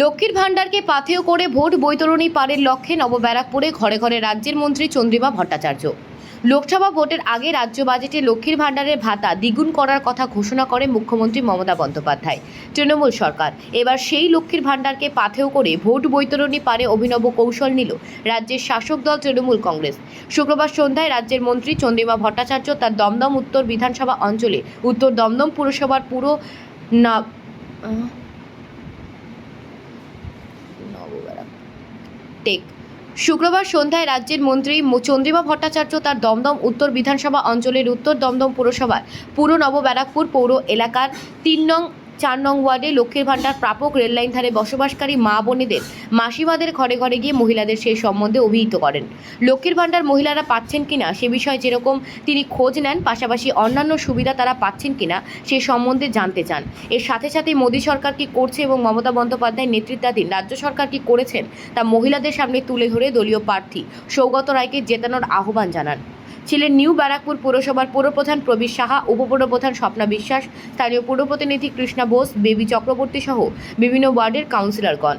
লক্ষ্মীর ভাণ্ডারকে পাথেয় করে ভোট বৈতরণী পারের লক্ষ্যে নবব্যারাকপুরে ঘরে ঘরে রাজ্যের মন্ত্রী চন্দ্রিমা ভট্টাচার্য লোকসভা ভোটের আগে রাজ্য বাজেটে লক্ষ্মীর ভাণ্ডারের ভাতা দ্বিগুণ করার কথা ঘোষণা করে মুখ্যমন্ত্রী মমতা বন্দ্যোপাধ্যায় তৃণমূল সরকার, এবার সেই লক্ষ্মীর ভাণ্ডারকে পাথেয় করে ভোট বৈতরণী পারে অভিনব কৌশল নিল রাজ্যের শাসক দল তৃণমূল কংগ্রেস শুক্রবার সন্ধ্যায় রাজ্যের মন্ত্রী চন্দ্রিমা ভট্টাচার্য তার দমদম উত্তর বিধানসভা অঞ্চলে, উত্তর দমদম পুরসভার পুরো না। টেক। শুক্রবার সন্ধ্যায় রাজ্যের মন্ত্রী চন্দ্রিমা ভট্টাচার্য তার দমদম উত্তর বিধানসভা অঞ্চলের উত্তর দমদম পুরসভার পুরো নবব্যারাকপুর পৌর এলাকার তিন নং চার নং ওয়ার্ডে লক্ষ্মীর ভাণ্ডার প্রাপক রেললাইন ধারে বসবাসকারী মা বোনেদের মাসিমাদের ঘরে ঘরে গিয়ে মহিলাদের সেই সম্বন্ধে অভিহিত করেন। লক্ষ্মীর ভাণ্ডার মহিলারা পাচ্ছেন কিনা সে বিষয়ে যেরকম তিনি খোঁজ নেন, পাশাপাশি অন্যান্য সুবিধা তারা পাচ্ছেন কিনা সে সম্বন্ধে জানতে চান। এর সাথে সাথে মোদী সরকার কি করছে এবং মমতা বন্দ্যোপাধ্যায় নেতৃত্বাধীন রাজ্য সরকার কি করেছেন, তা মহিলাদের সামনে তুলে ধরে দলীয় প্রার্থী সৌগত রায়কে জেতানোর আহ্বান জানান। ছিলেন নিউ ব্যারাকপুর পুরসভার পৌরপ্রধান প্রবীর সাহা, উপপৌরপ্রধান স্বপ্না বিশ্বাস, স্থানীয় পুরপ্রতিনিধি কৃষ্ণা বোস, বেবি চক্রবর্তী সহ বিভিন্ন ওয়ার্ডের কাউন্সিলরগণ।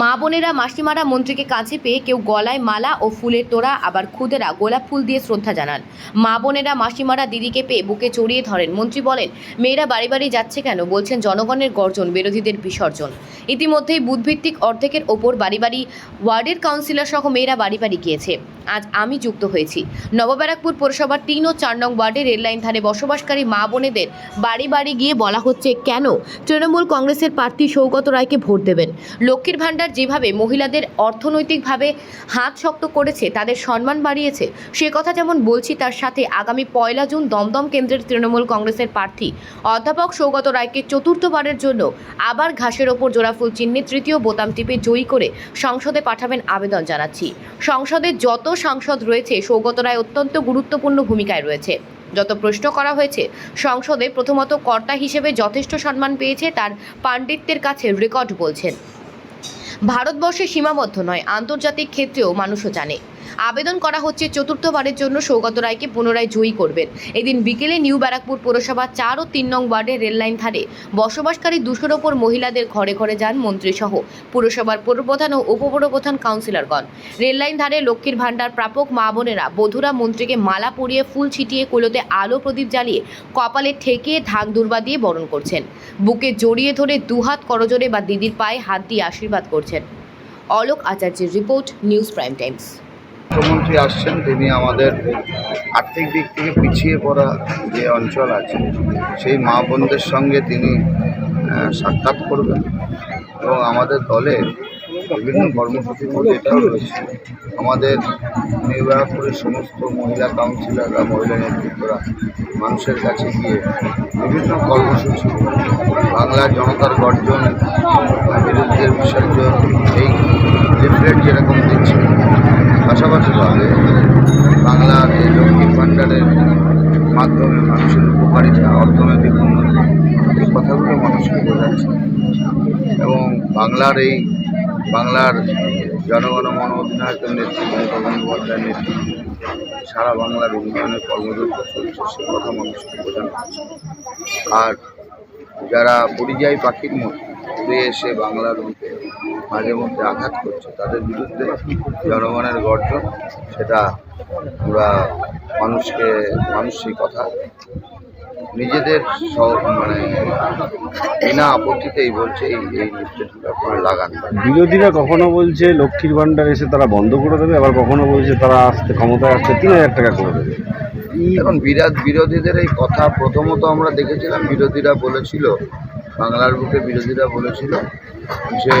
মা বোনেরা মাসিমারা মন্ত্রীকে কাছে পেয়ে কেউ গলায় মালা ও ফুলের তোড়া, আবার খুদেরা গোলাপ ফুল দিয়ে শ্রদ্ধা জানান। মা বোনেরা মাসিমারা দিদিকে পেয়ে বুকে চড়িয়ে ধরেন। মন্ত্রী বলেন, মেয়েরা বাড়ি বাড়ি যাচ্ছে কেন? বলছেন, জনগণের গর্জন, বিরোধীদের বিসর্জন। ইতিমধ্যেই বুধভিত্তিক অর্ধেকের ওপর বাড়ি বাড়ি ওয়ার্ডের কাউন্সিলর সহ মেয়েরা বাড়ি বাড়ি গিয়েছে। আজ আমি যুক্ত হয়েছি। নবব্যারাকপুর পৌরসভার তিন ও চার নং ওয়ার্ডে রেললাইন ধারে বসবাসকারী মা বোনেদের বাড়ি বাড়ি গিয়ে বলা হচ্ছে, কেন? তৃণমূল কংগ্রেসের প্রার্থী সৌগত রায়কে ভোট দেবেন। লক্ষ্মীর ভাণ্ডার যেভাবে মহিলাদের অর্থনৈতিকভাবে হাত শক্ত করেছে, তাদের সম্মান বাড়িয়েছে, সে কথা যেমন বলছি, তার সাথে আগামী পয়লা জুন দমদম কেন্দ্রের তৃণমূল কংগ্রেসের প্রার্থী অধ্যাপক সৌগত রায়কে চতুর্থবারের জন্য আবার ঘাসের ওপর জোড়াফুল চিহ্নে তৃতীয় বোতাম টিপে জয়ী করে সংসদে পাঠাবেন আবেদন জানাচ্ছি। সংসদে যত সাংসদ রয়েছে, সৌগত রায় অত্যন্ত গুরুত্বপূর্ণ ভূমিকায় রয়েছে। যত প্রশ্ন করা হয়েছে, সংসদে প্রথমত কর্তা হিসেবে যথেষ্ট সম্মান পেয়েছে তার পাণ্ডিত্যের কাছে রেকর্ড বলছেন। ভারতবর্ষে সীমাবদ্ধ নয়, আন্তর্জাতিক ক্ষেত্রেও মানুষও জানে। আবেদন করা হচ্ছে চতুর্থবারের জন্য সৌগত রায়কে পুনরায় জয়ী করবেন। এদিন বিকেলে নিউ ব্যারাকপুর পুরসভা চার ও তিন নং ওয়ার্ডের রেললাইন ধারে বসবাসকারী দুশোর ওপর মহিলাদের ঘরে ঘরে যান মন্ত্রীসহ। পুরসভার পৌরপ্রধান ও উপপৌরপ্রধান কাউন্সিলরগণ। রেললাইন ধারে লক্ষ্মীর ভাণ্ডার প্রাপক মা বোনেরা বধুরা মন্ত্রীকে মালা পরিয়ে ফুল ছিটিয়ে কুলোতে আলো প্রদীপ জ্বালিয়ে কপালে ঠেকিয়ে ঢাক দুর্বা দিয়ে বরণ করছেন। বুকে জড়িয়ে ধরে দুহাত করজোরে বা দিদির পায়ে হাত দিয়ে আশীর্বাদ করছেন। অলোক আচার্যের রিপোর্ট, নিউজ প্রাইম টাইমস। মুখ্যমন্ত্রী আসছেন, তিনি আমাদের আর্থিক দিক থেকে পিছিয়ে পড়া যে অঞ্চল আছে, সেই মা বোনদের সঙ্গে তিনি সাক্ষাৎ করবেন এবং আমাদের দলে বিভিন্ন কর্মসূচির মধ্যে এটাও রয়েছে। আমাদের নিউ ব্যারাকপুরের সমস্ত মহিলা কাউন্সিলররা, মহিলা নেতৃত্বরা মানুষের কাছে গিয়ে বিভিন্ন কর্মসূচি বাংলার জনতার গর্জন বিরুদ্ধে বিসর্জন, এই লিফলেট যেরকম পাশাপাশিভাবে বাংলার এই লক্ষ্মী ভাণ্ডারের মাধ্যমে মানুষের উপকারিতা, অর্থনৈতিক উন্নতি এই কথাগুলো মানুষকে বোঝাচ্ছে। এবং বাংলার এই বাংলার জনগণ মন অধিনায়কের নেতৃত্বে মমতা বন্দ্যোপাধ্যায়ের নেতৃত্বে সারা বাংলার উন্নয়নের কর্মযজ্ঞ চলছে, সে কথা মানুষকে বোঝানো হচ্ছে। আর যারা পরিযায়ী পাখির মতো উড়ে এসে বাংলার বুকে মাঝে মধ্যে আঘাত করছে। তাদের বিরুদ্ধে জনগণের গর্জন সেটা আমরা মানুষকে মানুষ সেই কথা। নিজেদের মানে বিনা আপত্তিতেই বলছে এই এই আপনারা লাগান বিরোধীরা কখনো বলছে লক্ষ্মীর ভাণ্ডার এসে তারা বন্ধ করে দেবে আবার কখনো বলছে তারা আসতে ক্ষমতায় আসতে তিন হাজার টাকা করে দেবে। এখন বিরাট বিরোধীদের এই কথা প্রথমত আমরা দেখেছিলাম বিরোধীরা বলেছিল বাংলার বুকে বিরোধীরা বলেছিল যে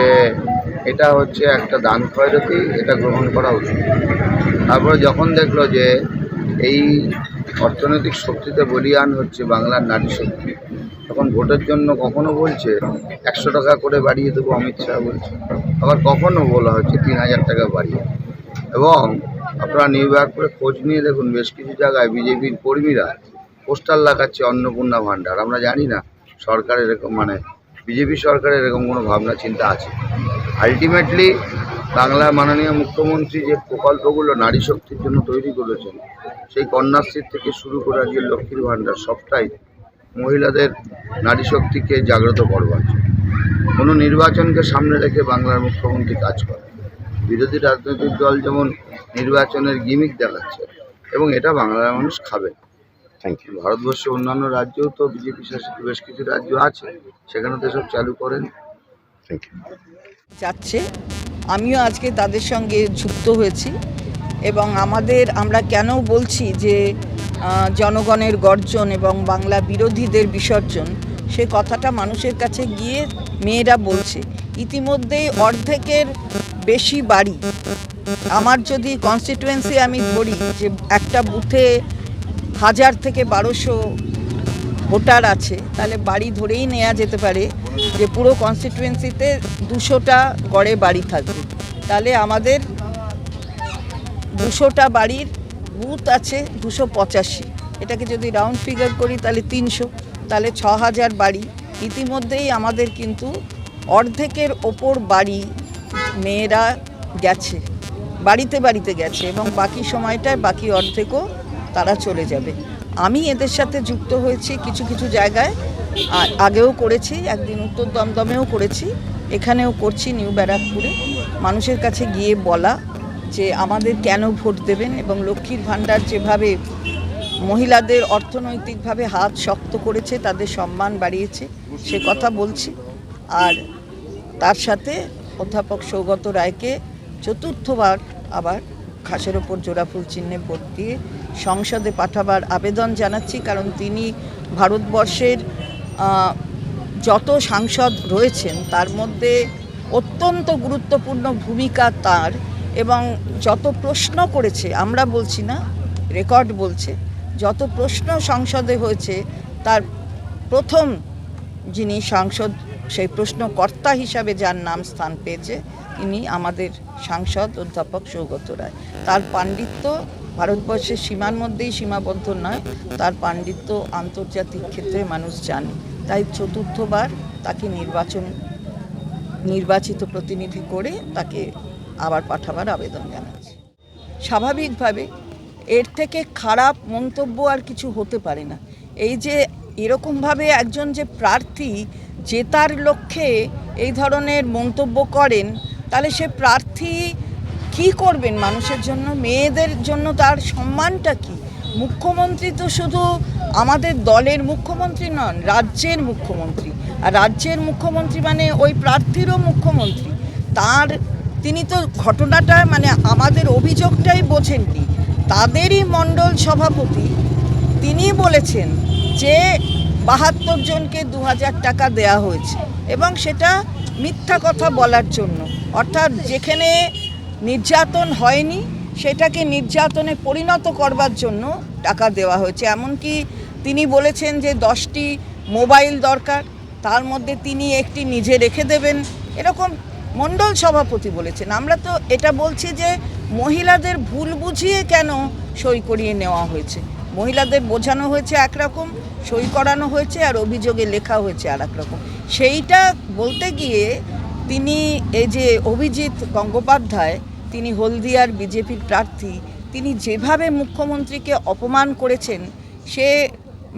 এটা হচ্ছে একটা দান খয়রতি এটা গ্রহণ করা উচিত। তারপরে যখন দেখল যে এই অর্থনৈতিক শক্তিতে বলিয়ান হচ্ছে বাংলার নারী শক্তি, তখন ভোটের জন্য কখনো বলছে, একশো টাকা করে বাড়িয়ে দেবো অমিত শাহ বলছে। আবার কখনো বলা হচ্ছে তিন হাজার টাকা বাড়িয়ে। এবং আপনারা নিউ ইয়র্ক করে খোঁজ নিয়ে দেখুন, বেশ কিছু জায়গায় বিজেপির কর্মীরা পোস্টার লাগাচ্ছে অন্নপূর্ণা ভাণ্ডার। আমরা জানি না সরকারের এরকম মানে বিজেপি সরকারের এরকম কোনো ভাবনা, চিন্তা আছে? আলটিমেটলি বাংলার মাননীয় মুখ্যমন্ত্রী যে প্রকল্পগুলো নারী শক্তির জন্য তৈরি করেছেন সেই কন্যাশ্রীর থেকে শুরু করে আজকে লক্ষ্মীর ভাণ্ডার সবটাই মহিলাদের নারী শক্তিকে জাগ্রত করবার। কোনো নির্বাচনকে সামনে রেখে বাংলার মুখ্যমন্ত্রী কাজ করে বিরোধী রাজনৈতিক দল যেমন নির্বাচনের গিমিক দেখাচ্ছে এবং এটা বাংলার মানুষ খাবে। থ্যাংক ইউ ভারতবর্ষে অন্যান্য রাজ্যেও তো বিজেপি শাসিত বেশ কিছু রাজ্য আছে সেখানে তো সব চালু করেন। থ্যাংক ইউ যাচ্ছে। আমিও আজকে তাদের সঙ্গে যুক্ত হয়েছি এবং আমাদের, আমরা কেন বলছি যে জনগণের গর্জন এবং বাংলা বিরোধীদের বিসর্জন, সে কথাটা মানুষের কাছে গিয়ে মেয়েরা বলছে। ইতিমধ্যেই অর্ধেকের বেশি বাড়ি। আমার যদি কনস্টিটুয়েন্সি আমি ধরি যে একটা বুথে হাজার থেকে বারোশো ভোটার আছে, তাহলে বাড়ি ধরেই নেওয়া যেতে পারে যে পুরো কনস্টিটুয়েন্সিতে দুশোটা গড়ে বাড়ি থাকবে। তাহলে আমাদের দুশোটা বাড়ির বুথ আছে দুশো পঁচাশি। এটাকে যদি রাউন্ড ফিগার করি তাহলে তিনশো। তাহলে ছ হাজার বাড়ি। ইতিমধ্যেই আমাদের কিন্তু অর্ধেকের ওপর বাড়ি মেয়েরা গেছে, বাড়িতে বাড়িতে গেছে এবং বাকি সময়টায় বাকি অর্ধেকও তারা চলে যাবে। আমি এদের সাথে যুক্ত হয়েছি কিছু কিছু জায়গায় আগেও করেছি, একদিন উত্তর দমদমেও করেছি। এখানেও করছি নিউ ব্যারাকপুরে। মানুষের কাছে গিয়ে বলা যে আমাদের কেন ভোট দেবেন এবং লক্ষ্মীর ভাণ্ডার যেভাবে মহিলাদের অর্থনৈতিকভাবে হাত শক্ত করেছে, তাদের সম্মান বাড়িয়েছে, সে কথা বলছি। আর তার সাথে অধ্যাপক সৌগত রায়কে চতুর্থবার আবার খাসের ওপর জোড়াফুল চিহ্নে ভোট দিয়ে সংসদে পাঠাবার আবেদন জানাচ্ছি কারণ তিনি ভারতবর্ষের যত সাংসদ রয়েছেন তার মধ্যে অত্যন্ত গুরুত্বপূর্ণ ভূমিকা তার এবং যত প্রশ্ন করেছে আমরা বলছি না রেকর্ড বলছে যত প্রশ্ন সংসদে হয়েছে তার প্রথম যিনি সাংসদ সেই প্রশ্নকর্তা হিসাবে যার নাম স্থান পেয়েছে তিনি আমাদের সাংসদ অধ্যাপক সৌগত রায়। তার পাণ্ডিত্য ভারতবর্ষের সীমার মধ্যেই সীমাবদ্ধ নয়, তার পাণ্ডিত্য আন্তর্জাতিক ক্ষেত্রে মানুষ জানে। তাই চতুর্থবার তাকে নির্বাচন, নির্বাচিত প্রতিনিধি করে তাকে আবার পাঠাবার আবেদন জানাচ্ছি। স্বাভাবিকভাবে এর থেকে খারাপ মন্তব্য আর কিছু হতে পারে না। এই যে এরকমভাবে একজন যে প্রার্থী জেতার লক্ষ্যে এই ধরনের মন্তব্য করেন, তাহলে সে প্রার্থী কি করবেন মানুষের জন্য? মেয়েদের জন্য তার সম্মানটা কি? মুখ্যমন্ত্রী তো শুধু আমাদের দলের মুখ্যমন্ত্রী নন, রাজ্যের মুখ্যমন্ত্রী। আর রাজ্যের মুখ্যমন্ত্রী মানে ওই প্রার্থীরও মুখ্যমন্ত্রী। তার, তিনি তো ঘটনাটা মানে আমাদের অভিযোগটাই বোঝেননি। তাদেরই মণ্ডল সভাপতি, তিনি বলেছেন যে বাহাত্তর জনকে দু হাজার টাকা দেয়া হয়েছে। এবং সেটা মিথ্যা কথা বলার জন্য। অর্থাৎ যেখানে নির্যাতন হয়নি, সেটাকে নির্যাতনে পরিণত করবার জন্য টাকা দেওয়া হয়েছে। এমনকি তিনি বলেছেন যে দশটি মোবাইল দরকার, তার মধ্যে তিনি একটি নিজে রেখে দেবেন। এরকম মণ্ডল সভাপতি বলেছেন। আমরা তো এটা বলছি যে মহিলাদের ভুল বুঝিয়ে কেন সই করিয়ে নেওয়া হয়েছে? মহিলাদের বোঝানো হয়েছে একরকম, সই করানো হয়েছে আর অভিযোগে লেখা হয়েছে আর এক রকম সেইটা বলতে গিয়ে তিনি এই যে অভিজিৎ গঙ্গোপাধ্যায় তিনি হলদিয়ার বিজেপির প্রার্থী, তিনি যেভাবে মুখ্যমন্ত্রীকে অপমান করেছেন, সে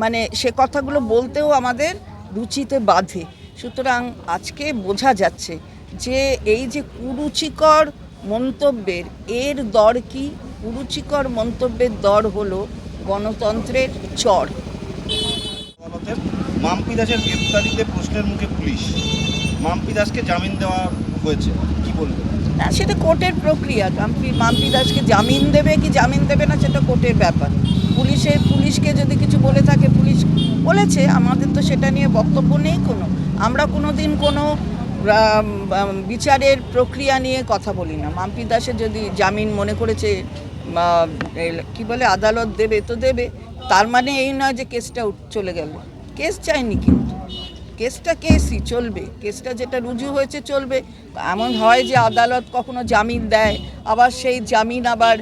মানে সে কথাগুলো বলতেও আমাদের রুচিতে বাধে। সুতরাং আজকে বোঝা যাচ্ছে যে এই যে কুরুচিকর মন্তব্যের, এর দর কি? কুরুচিকর মন্তব্যের দর হলো গণতন্ত্রের চর। মাম্পি দাসের গ্রেপ্তারিতে প্রশ্নের মুখে পুলিশ। মাম্পি দাসকে জামিন দেওয়া হয়েছে? কি বলবেন? না, সেটা কোর্টের প্রক্রিয়া। মাম্পি মাম্পি দাসকে জামিন দেবে কি জামিন দেবে না, সেটা কোর্টের ব্যাপার। পুলিশের, পুলিশকে যদি কিছু বলে থাকে, পুলিশ বলেছে, আমাদের তো সেটা নিয়ে বক্তব্য নেই কোনো। আমরা কোনো দিন কোনো বিচারের প্রক্রিয়া নিয়ে কথা বলি না। মাম্পি দাসের যদি জামিন মনে করেছে কি বলে, আদালত দেবে তো দেবে। তার মানে এই নয় যে কেসটা চলে গেল। কেস চাইনি কিন্তু। কেসটা কেসই চলবে কেসটা যেটা রুজু হয়েছে চলবে। এমন হয় যে আদালত কখনো জামিন দেয় আবার সেই জামিন আবার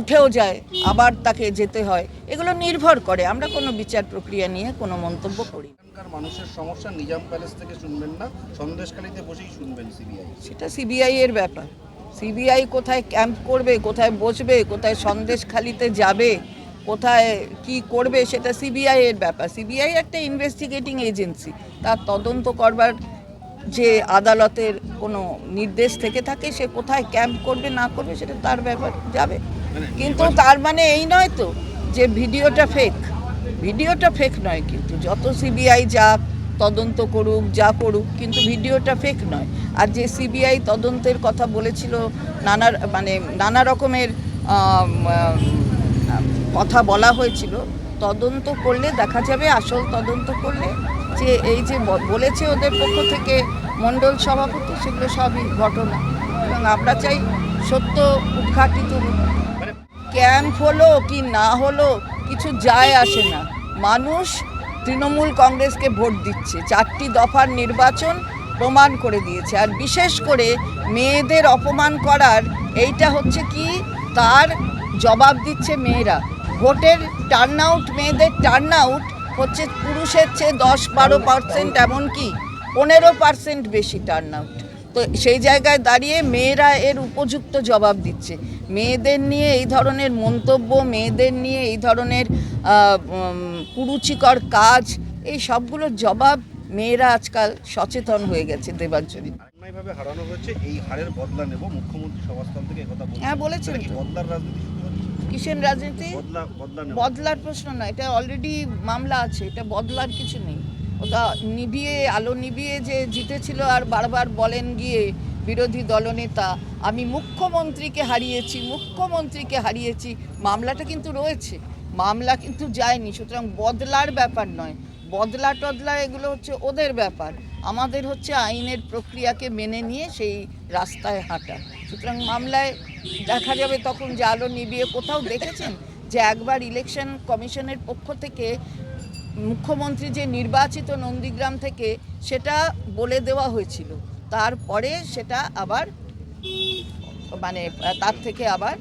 উঠেও যায় আবার তাকে যেতে হয়। এগুলো নির্ভর করে আমরা কোনো বিচার প্রক্রিয়া নিয়ে কোনো মন্তব্য করি এখানকার মানুষের সমস্যা নিজাম প্যালেস থেকে শুনবেন না সন্দেশখালিতে বসেই শুনবেন সিবিআই। সেটা সিবিআই এর ব্যাপার। সিবিআই কোথায় ক্যাম্প করবে কোথায় বসবে কোথায় সন্দেশখালিতে যাবে কোথায় কি করবে সেটা সিবিআই এর ব্যাপার। সিবিআই একটা ইনভেস্টিগেটিং এজেন্সি তার তদন্ত করবার যে আদালতের কোনো নির্দেশ থেকে থাকে সে কোথায় ক্যাম্প করবে না করবে সেটা তার ব্যাপার যাবে। কিন্তু তার মানে এই নয় তো যে ভিডিওটা ফেক ভিডিওটা ফেক নয় কিন্তু। যত সিবিআই যাক তদন্ত করুক যা করুক কিন্তু ভিডিওটা ফেক নয়। আর যে সিবিআই তদন্তের কথা বলেছিল নানা মানে নানা রকমের কথা বলা হয়েছিল, তদন্ত করলে, দেখা যাবে আসল তদন্ত করলে যে এই যে বলেছে ওদের পক্ষ থেকে মণ্ডল সভাপতি, সেগুলো সবই ঘটনা। এবং আমরা চাই সত্য উদ্ঘাটিত ক্যাম্প হলো কি না হলো কিছু যায় আসে না। মানুষ তৃণমূল কংগ্রেসকে ভোট দিচ্ছে, চারটি দফার নির্বাচন প্রমাণ করে দিয়েছে। আর বিশেষ করে মেয়েদের অপমান করার, এইটা হচ্ছে কি? তার জবাব দিচ্ছে মেয়েরা। ভোটের টার্ন আউট মেয়েদের টার্ন আউট হচ্ছে পুরুষের চেয়ে দশ বারো পার্সেন্ট এমনকি পনেরো পার্সেন্ট বেশি টার্ন আউট তো সেই জায়গায় দাঁড়িয়ে মেয়েরা এর উপযুক্ত জবাব দিচ্ছে। মেয়েদের নিয়ে এই ধরনের মন্তব্য মেয়েদের নিয়ে এই ধরনের কুরুচিকর কাজ এই সবগুলোর জবাব মেয়েরা আজকাল সচেতন হয়ে গেছে দেবার জন্য হারানো এই হারের বদলা নেব মুখ্যমন্ত্রী সভাস্থল থেকে একথা হ্যাঁ, বলেছেন বদলার রাজনীতি? কিসের রাজনীতি? বদলার প্রশ্ন না এটা অলরেডি মামলা আছে এটা বদলার কিছু নেই। ওটা নিভিয়ে আলো নিভিয়ে যে জিতেছিল আর বারবার বলেন গিয়ে বিরোধী দলনেতা আমি মুখ্যমন্ত্রীকে হারিয়েছি মুখ্যমন্ত্রীকে হারিয়েছি মামলাটা কিন্তু রয়েছে মামলা কিন্তু যায়নি সুতরাং বদলার ব্যাপার নয়। বদলা টদলা এগুলো হচ্ছে ওদের ব্যাপার। আমাদের হচ্ছে আইনের প্রক্রিয়াকে মেনে নিয়ে সেই রাস্তায় হাঁটা। সুতরাং মামলায় দেখা যাবে তখন যে আলো নিবিয়ে কোথাও দেখেছেন যে একবার ইলেকশন কমিশনের পক্ষ থেকে মুখ্যমন্ত্রী যে নির্বাচিত নন্দীগ্রাম থেকে সেটা বলে দেওয়া হয়েছিল। তারপরে সেটা আবার মানে তার থেকে আবার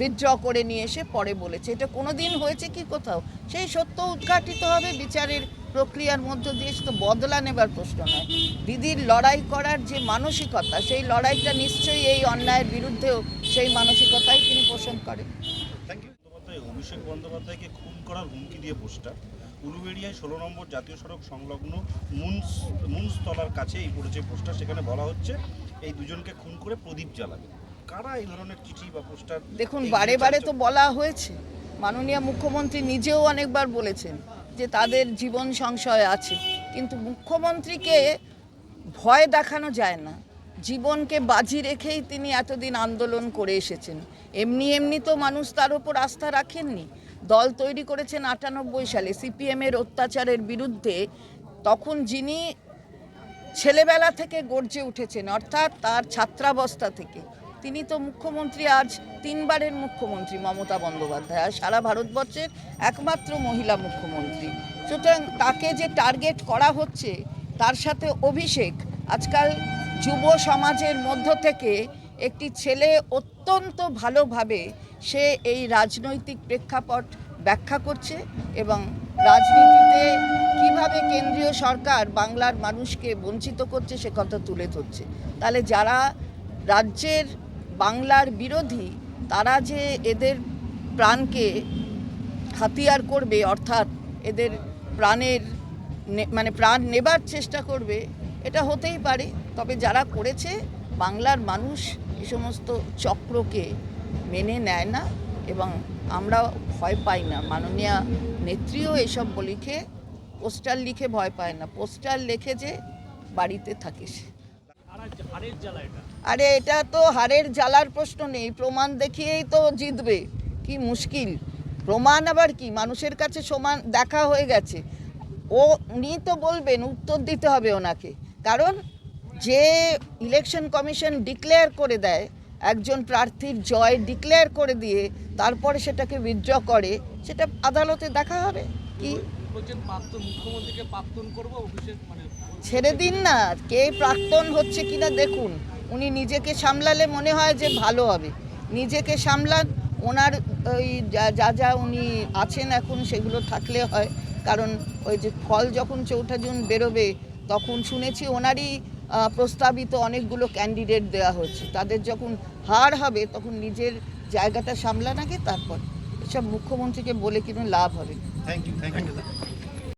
উইথড্র করে নিয়ে এসে পরে বলেছে। এটা কোনো দিন হয়েছে কি কোথাও? সেই সত্য উদ্ঘাটিত হবে বিচারের প্রক্রিয়ার মধ্য দিয়ে সে তো বদলা নেবার প্রশ্ন নয়। দিদির লড়াই করার যে মানসিকতা সেই লড়াইটা নিশ্চয়ই এই অন্যায়ের বিরুদ্ধেও সেই মানসিকতাই তিনি পোষণ করেন। থ্যাংক ইউ বন্দ্যোপাধ্যায় অভিষেক বন্দ্যোপাধ্যায়কে খুন করার হুমকি দিয়ে পোস্টার উলুবেড়িয়ায় ষোলো নম্বর জাতীয় সড়ক সংলগ্ন মুন্স মুন্সতলার কাছে এই পড়েছে পোস্টার সেখানে বলা হচ্ছে এই দুজনকে খুন করে প্রদীপ জ্বালাবে। কারা এই ধরনের চিঠি বা পোস্টার দেখুন বারে বারে তো বলা হয়েছে মাননীয় মুখ্যমন্ত্রী নিজেও অনেকবার বলেছেন যে তাদের জীবন সংশয় আছে। কিন্তু মুখ্যমন্ত্রীকে ভয় দেখানো যায় না। জীবনকে বাজি রেখেই তিনি এতদিন আন্দোলন করে এসেছেন। এমনি এমনি তো মানুষ তার উপর আস্থা রাখেননি। দল তৈরি করেছেন আটানব্বই সালে। সিপিএমের অত্যাচারের বিরুদ্ধে তখন যিনি ছেলেবেলা থেকে গর্জে উঠেছেন, অর্থাৎ তার ছাত্রাবস্থা থেকে তিনি তো মুখ্যমন্ত্রী, আজ তিনবারের মুখ্যমন্ত্রী মমতা বন্দ্যোপাধ্যায়। আর সারা ভারতবর্ষের একমাত্র মহিলা মুখ্যমন্ত্রী। সুতরাং তাকে যে টার্গেট করা হচ্ছে, তার সাথে অভিষেক আজকাল যুব সমাজের মধ্য থেকে একটি ছেলে অত্যন্ত ভালোভাবে সে এই রাজনৈতিক প্রেক্ষাপট ব্যাখ্যা করছে এবং রাজনীতিতে কীভাবে কেন্দ্রীয় সরকার বাংলার মানুষকে বঞ্চিত করছে সে কথা তুলে ধরছে। তাহলে যারা রাজ্যের বাংলার বিরোধী, তারা যে এদের প্রাণকে হাতিয়ার করবে, অর্থাৎ এদের প্রাণের মানে প্রাণ নেবার চেষ্টা করবে, এটা হতেই পারে। তবে যারা করেছে, বাংলার মানুষ এই সমস্ত চক্রকে মেনে নেয় না এবং আমরা ভয় পাই না। মাননীয় নেত্রীও এসব লিখে, পোস্টার লিখে ভয় পায় না। পোস্টার লিখে যে বাড়িতে থাকে সে। আরে এটা তো হারের জ্বালার প্রশ্ন নেই প্রমাণ দেখিয়েই তো জিতবে। কি মুশকিল। প্রমাণ আবার কি? মানুষের কাছে সমান দেখা হয়ে গেছে। ও উনি তো বলবেন উত্তর দিতে হবে ওনাকে। কারণ যে ইলেকশন কমিশন ডিক্লেয়ার করে দেয় একজন প্রার্থীর জয় ডিক্লেয়ার করে দিয়ে তারপরে সেটাকে উইথড্র করে সেটা আদালতে দেখা হবে। কি? বলছেন প্রাক্তন মুখ্যমন্ত্রীকে প্রাক্তন করব অভিষেক মানে ছেড়ে দিন না, কে প্রাক্তন হচ্ছে কিনা দেখুন। উনি নিজেকে সামলালে মনে হয় যে ভালো হবে। নিজেকে সামলান, ওনার ওই যা যা উনি আছেন এখন সেগুলো থাকলে হয়। কারণ ওই যে ফল যখন চৌঠা জুন বেরোবে, তখন শুনেছি ওনারই প্রস্তাবিত অনেকগুলো ক্যান্ডিডেট দেওয়া হচ্ছে। তাদের যখন হার হবে, তখন নিজের জায়গাটা সামলান আগে, তারপর এসব মুখ্যমন্ত্রীকে বলে কিন্তু লাভ হবে। Thank you thank you